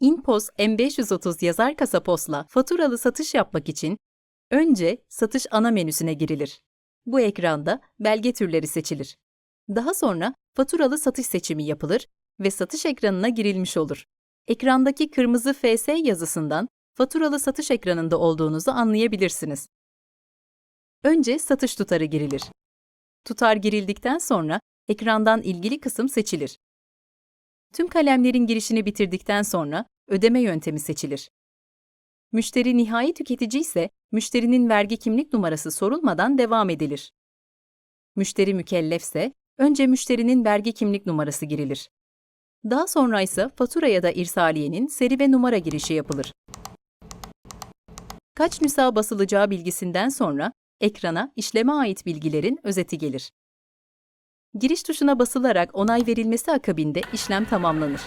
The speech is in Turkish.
InPost M530 yazar kasa POS'la faturalı satış yapmak için önce satış ana menüsüne girilir. Bu ekranda belge türleri seçilir. Daha sonra faturalı satış seçimi yapılır ve satış ekranına girilmiş olur. Ekrandaki kırmızı FS yazısından faturalı satış ekranında olduğunuzu anlayabilirsiniz. Önce satış tutarı girilir. Tutar girildikten sonra ekrandan ilgili kısım seçilir. Tüm kalemlerin girişini bitirdikten sonra ödeme yöntemi seçilir. Müşteri nihai tüketici ise müşterinin vergi kimlik numarası sorulmadan devam edilir. Müşteri mükellefse önce müşterinin vergi kimlik numarası girilir. Daha sonra ise fatura ya da irsaliyenin seri ve numara girişi yapılır. Kaç nüsa basılacağı bilgisinden sonra ekrana işleme ait bilgilerin özeti gelir. Giriş tuşuna basılarak onay verilmesi akabinde işlem tamamlanır.